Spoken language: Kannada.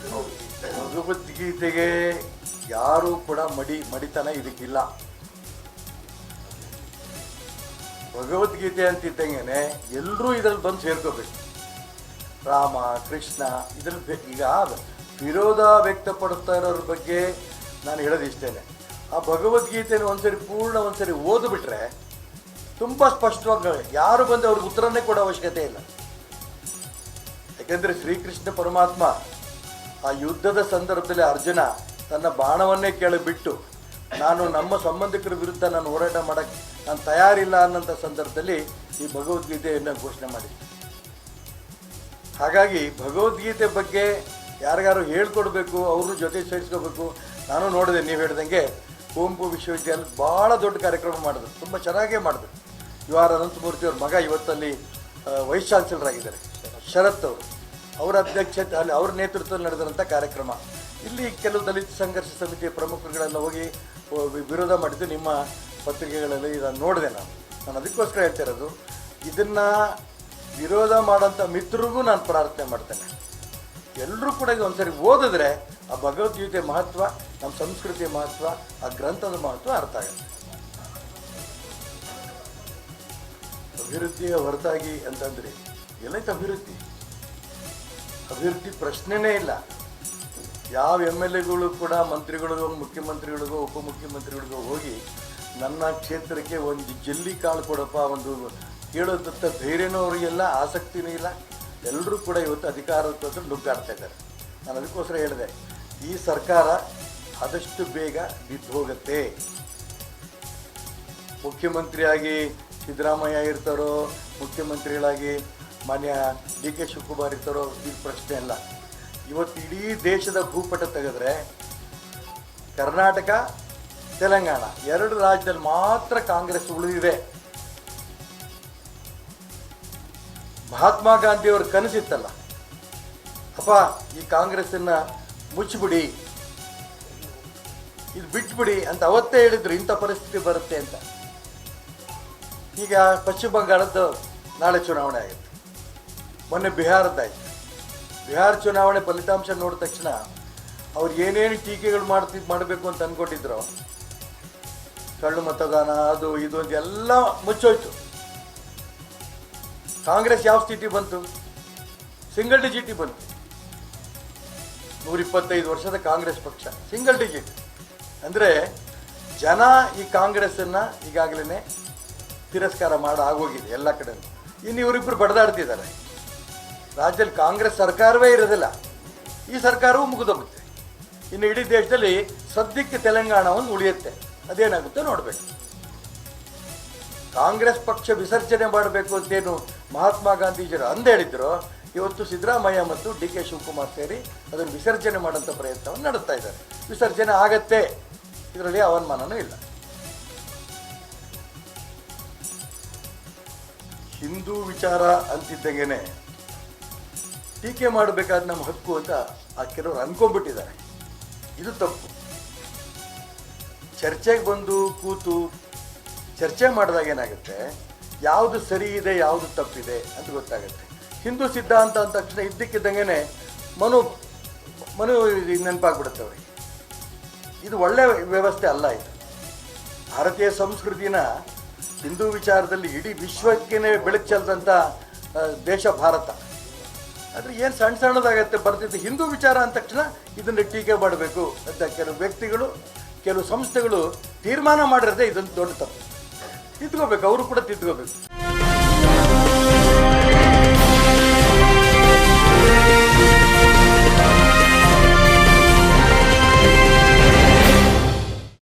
ಭಗವದ್ಗೀತೆಗೆ ಯಾರು ಕೂಡ ಮಡಿ, ಮಡಿತನ ಇದಕ್ಕಿಲ್ಲ. ಭಗವದ್ಗೀತೆ ಅಂತಿದ್ದಂಗೆನೆ ಎಲ್ಲರೂ ಇದ್ರಲ್ಲಿ ಬಂದು ಸೇರ್ಕೋಬೇಕು. ರಾಮ, ಕೃಷ್ಣ ಇದ್ರಲ್ಲಿ ಈಗ ವಿರೋಧ ವ್ಯಕ್ತಪಡಿಸ್ತಾ ಇರೋರ ಬಗ್ಗೆ ನಾನು ಹೇಳೋದು ಇಷ್ಟೇನೆ. ಆ ಭಗವದ್ಗೀತೆನ ಒಂದ್ಸರಿ ಪೂರ್ಣ ಒಂದ್ಸರಿ ಓದ್ಬಿಟ್ರೆ ತುಂಬ ಸ್ಪಷ್ಟವಾಗಿ ಯಾರು ಬಂದು ಅವ್ರಿಗೆ ಉತ್ತರನೇ ಕೊಡೋ ಅವಶ್ಯಕತೆ ಇಲ್ಲ. ಯಾಕೆಂದ್ರೆ ಶ್ರೀಕೃಷ್ಣ ಪರಮಾತ್ಮ ಆ ಯುದ್ಧದ ಸಂದರ್ಭದಲ್ಲಿ ಅರ್ಜುನ ತನ್ನ ಬಾಣವನ್ನೇ ಕೆಳಬಿಟ್ಟು ನಾನು ನಮ್ಮ ಸಂಬಂಧಿಕರ ವಿರುದ್ಧ ನಾನು ಹೋರಾಟ ಮಾಡಕ್ಕೆ ನಾನು ತಯಾರಿಲ್ಲ ಅನ್ನೋಂಥ ಸಂದರ್ಭದಲ್ಲಿ ಈ ಭಗವದ್ಗೀತೆಯನ್ನು ಘೋಷಣೆ ಮಾಡಿದ್ದೆ ಹಾಗಾಗಿ ಭಗವದ್ಗೀತೆ ಬಗ್ಗೆ ಯಾರಿಗಾರು ಹೇಳ್ಕೊಡ್ಬೇಕು ಅವ್ರನ್ನ ಜೊತೆ ಸೇರಿಸ್ಕೋಬೇಕು. ನಾನು ನೋಡಿದೆ, ನೀವು ಹೇಳ್ದಂಗೆ ಕುವೆಂಪು ವಿಶ್ವವಿದ್ಯಾಲಯ ಭಾಳ ದೊಡ್ಡ ಕಾರ್ಯಕ್ರಮ ಮಾಡಿದ್ರು, ತುಂಬ ಚೆನ್ನಾಗೇ ಮಾಡಿದ್ರು. ಯು ಆರ್ ಅನಂತಮೂರ್ತಿ ಅವ್ರ ಮಗ ಇವತ್ತಲ್ಲಿ ವೈಸ್ ಚಾನ್ಸಲರ್ ಆಗಿದ್ದಾರೆ, ಶರತ್ ಅವರು. ಅವರ ಅಧ್ಯಕ್ಷತೆ ಅಲ್ಲಿ ಅವ್ರ ನೇತೃತ್ವದಲ್ಲಿ ನಡೆದಂಥ ಕಾರ್ಯಕ್ರಮ. ಇಲ್ಲಿ ಕೆಲವು ದಲಿತ ಸಂಘರ್ಷ ಸಮಿತಿಯ ಪ್ರಮುಖರುಗಳೆಲ್ಲ ಹೋಗಿ ವಿರೋಧ ಮಾಡಿದ್ದು ನಿಮ್ಮ ಪತ್ರಿಕೆಗಳಲ್ಲಿ ಇದನ್ನು ನೋಡಿದೆ ನಾನು. ನಾನು ಅದಕ್ಕೋಸ್ಕರ ಹೇಳ್ತಾ ಇರೋದು, ಇದನ್ನು ವಿರೋಧ ಮಾಡೋಂಥ ಮಿತ್ರರಿಗೂ ನಾನು ಪ್ರಾರ್ಥನೆ ಮಾಡ್ತೇನೆ. ಎಲ್ಲರೂ ಕೂಡ ಇದು ಒಂದ್ಸರಿ ಓದಿದ್ರೆ ಆ ಭಗವದ್ಗೀತೆ ಮಹತ್ವ, ನಮ್ಮ ಸಂಸ್ಕೃತಿಯ ಮಹತ್ವ, ಆ ಗ್ರಂಥದ ಮಹತ್ವ ಅರ್ಥ ಆಗುತ್ತೆ. ಅಭಿವೃದ್ಧಿಯ ಹೊರತಾಗಿ ಅಂತಂದ್ರೆ ಎಲ್ಲೈತೆ ಅಭಿವೃದ್ಧಿ? ಅಭಿವೃದ್ಧಿ ಪ್ರಶ್ನೆನೇ ಇಲ್ಲ. ಯಾವ ಎಂ ಎಲ್ ಎಗಳು ಕೂಡ ಮಂತ್ರಿಗಳಿಗೋ, ಮುಖ್ಯಮಂತ್ರಿಗಳಿಗೋ, ಉಪಮುಖ್ಯಮಂತ್ರಿಗಳಿಗೋ ಹೋಗಿ ನನ್ನ ಕ್ಷೇತ್ರಕ್ಕೆ ಒಂದು ಜಲ್ಲಿ ಕಾಳು ಕೊಡಪ್ಪ, ಒಂದು ಕೇಳೋದತ್ತ ಧೈರ್ಯನೂ ಅವರಿಗೆಲ್ಲ ಆಸಕ್ತಿನೂ ಇಲ್ಲ. ಎಲ್ಲರೂ ಕೂಡ ಇವತ್ತು ಅಧಿಕಾರಕ್ಕೋಸ್ಕರ ನುಗ್ಗಾಡ್ತಾ ಇದ್ದಾರೆ. ನಾನು ಅದಕ್ಕೋಸ್ಕರ ಹೇಳಿದೆ, ಈ ಸರ್ಕಾರ ಆದಷ್ಟು ಬೇಗ ಬಿದ್ದು ಹೋಗುತ್ತೆ. ಮುಖ್ಯಮಂತ್ರಿಯಾಗಿ ಸಿದ್ದರಾಮಯ್ಯ ಇರ್ತಾರೋ, ಮುಖ್ಯಮಂತ್ರಿಗಳಾಗಿ ಮಾನ್ಯ ಡಿ ಕೆ ಶಿವಕುಮಾರ್ ಇರ್ತಾರೋ ಈ ಪ್ರಶ್ನೆ ಅಲ್ಲ. ಇವತ್ತು ಇಡೀ ದೇಶದ ಭೂಪಟ ತೆಗೆದ್ರೆ ಕರ್ನಾಟಕ, ತೆಲಂಗಾಣ ಎರಡು ರಾಜ್ಯದಲ್ಲಿ ಮಾತ್ರ ಕಾಂಗ್ರೆಸ್ ಉಳಿದಿದೆ. ಮಹಾತ್ಮ ಗಾಂಧಿಯವ್ರ ಕನಸಿತ್ತಲ್ಲ. ಅಪ್ಪ, ಈ ಕಾಂಗ್ರೆಸ್ಸನ್ನ ಮುಚ್ಚಿಬಿಡಿ. ಇದು ಬಿಟ್ಬಿಡಿ ಅಂತ ಅವತ್ತೇ ಹೇಳಿದ್ರು, ಇಂಥ ಪರಿಸ್ಥಿತಿ ಬರುತ್ತೆ ಅಂತ. ಈಗ ಪಶ್ಚಿಮ ಬಂಗಾಳದ್ದು ನಾಳೆ ಚುನಾವಣೆ ಆಗುತ್ತೆ. ಮೊನ್ನೆ ಬಿಹಾರದ್ದಾಯ್ತು. ಬಿಹಾರ ಚುನಾವಣೆ ಫಲಿತಾಂಶ ನೋಡಿದ ತಕ್ಷಣ ಅವ್ರು ಏನೇನು ಟೀಕೆಗಳು ಮಾಡ್ತಿ, ಮಾಡಬೇಕು ಅಂತ ಅಂದ್ಕೊಂಡಿದ್ರು ಕಳ್ಳು ಮತದಾನ, ಅದು, ಇದು ಅಂತ ಎಲ್ಲ ಮುಚ್ಚೋಯ್ತು. ಕಾಂಗ್ರೆಸ್ ಯಾವ ಸ್ಥಿತಿ ಬಂತು? ಸಿಂಗಲ್ ಡಿಜಿಟಿ ಬಂತು. ನೂರ ಇಪ್ಪತ್ತೈದು ವರ್ಷದ ಕಾಂಗ್ರೆಸ್ ಪಕ್ಷ, ಸಿಂಗಲ್ ಡಿಜಿಟ್. ಅಂದರೆ ಜನ ಈ ಕಾಂಗ್ರೆಸ್ಸನ್ನು ಈಗಾಗಲೇ ತಿರಸ್ಕಾರ ಮಾಡಿ ಆಗೋಗಿದೆ ಎಲ್ಲ ಕಡೆ ಇನ್ನು ಇವರಿಬ್ಬರು ಬಡದಾಡ್ತಿದ್ದಾರೆ. ರಾಜ್ಯದಲ್ಲಿ ಕಾಂಗ್ರೆಸ್ ಸರ್ಕಾರವೇ ಇರೋದಿಲ್ಲ. ಈ ಸರ್ಕಾರವೂ ಮುಗಿದೋಗುತ್ತೆ. ಇನ್ನು ಇಡೀ ದೇಶದಲ್ಲಿ ಸದ್ಯಕ್ಕೆ ತೆಲಂಗಾಣ ಒಂದು ಉಳಿಯುತ್ತೆ. ಅದೇನಾಗುತ್ತೆ ನೋಡಬೇಕು. ಕಾಂಗ್ರೆಸ್ ಪಕ್ಷ ವಿಸರ್ಜನೆ ಮಾಡಬೇಕು ಅಂತೇನು ಮಹಾತ್ಮ ಗಾಂಧೀಜಿಯರು ಅಂದೇಳಿದ್ರು ಇವತ್ತು ಸಿದ್ದರಾಮಯ್ಯ ಮತ್ತು ಡಿ ಕೆ ಶಿವಕುಮಾರ್ ಸೇರಿ ಅದನ್ನು ವಿಸರ್ಜನೆ ಮಾಡೋಂಥ ಪ್ರಯತ್ನವನ್ನು ನಡೆಸ್ತಾ ಇದ್ದಾರೆ. ವಿಸರ್ಜನೆ ಆಗತ್ತೆ. ಇದರಲ್ಲಿ ಅವಮಾನನೂ ಇಲ್ಲ. ಹಿಂದೂ ವಿಚಾರ ಅಂತಿದ್ದಂಗೆನೆ ಟೀಕೆ ಮಾಡಬೇಕಾದ ನಮ್ಮ ಹಕ್ಕು ಅಂತ ಆ ಕೆಲವರು ಅನ್ಕೊಂಡ್ಬಿಟ್ಟಿದ್ದಾರೆ. ಇದು ತಪ್ಪು. ಚರ್ಚೆಗೆ ಬಂದು ಕೂತು ಚರ್ಚೆ ಮಾಡಿದಾಗ ಏನಾಗುತ್ತೆ? ಯಾವುದು ಸರಿ ಇದೆ, ಯಾವುದು ತಪ್ಪಿದೆ ಅಂತ ಗೊತ್ತಾಗುತ್ತೆ. ಹಿಂದೂ ಸಿದ್ಧಾಂತ ಅಂದ ತಕ್ಷಣ ಇದ್ದಕ್ಕಿದ್ದಂಗೆ ಮನು ಮನು ನೆನಪಾಗ್ಬಿಡುತ್ತೆ ಅವರಿಗೆ. ಇದು ಒಳ್ಳೆಯ ವ್ಯವಸ್ಥೆ ಅಲ್ಲ ಇದು. ಭಾರತೀಯ ಸಂಸ್ಕೃತಿನ ಹಿಂದೂ ವಿಚಾರದಲ್ಲಿ ಇಡೀ ವಿಶ್ವಕ್ಕೇ ಬೆಳಕು ಚೆಲ್ದಂಥ ದೇಶ ಭಾರತ. ಆದರೆ ಏನು ಸಣ್ಣ ಸಣ್ಣದಾಗತ್ತೆ ಬರ್ತಿದ್ದು ಹಿಂದೂ ವಿಚಾರ ಅಂದ ತಕ್ಷಣ ಇದನ್ನು ಟೀಕೆ ಮಾಡಬೇಕು ಅಂತ ಕೆಲವು ವ್ಯಕ್ತಿಗಳು, ಕೆಲವು ಸಂಸ್ಥೆಗಳು ತೀರ್ಮಾನ ಮಾಡಿರದೆ ಇದೊಂದು ದೊಡ್ಡ ತಪ್ಪು. ತಿದ್ಕೋಬೇಕು, ಅವರು ಕೂಡ ತಿದ್ಕೋಬೇಕು.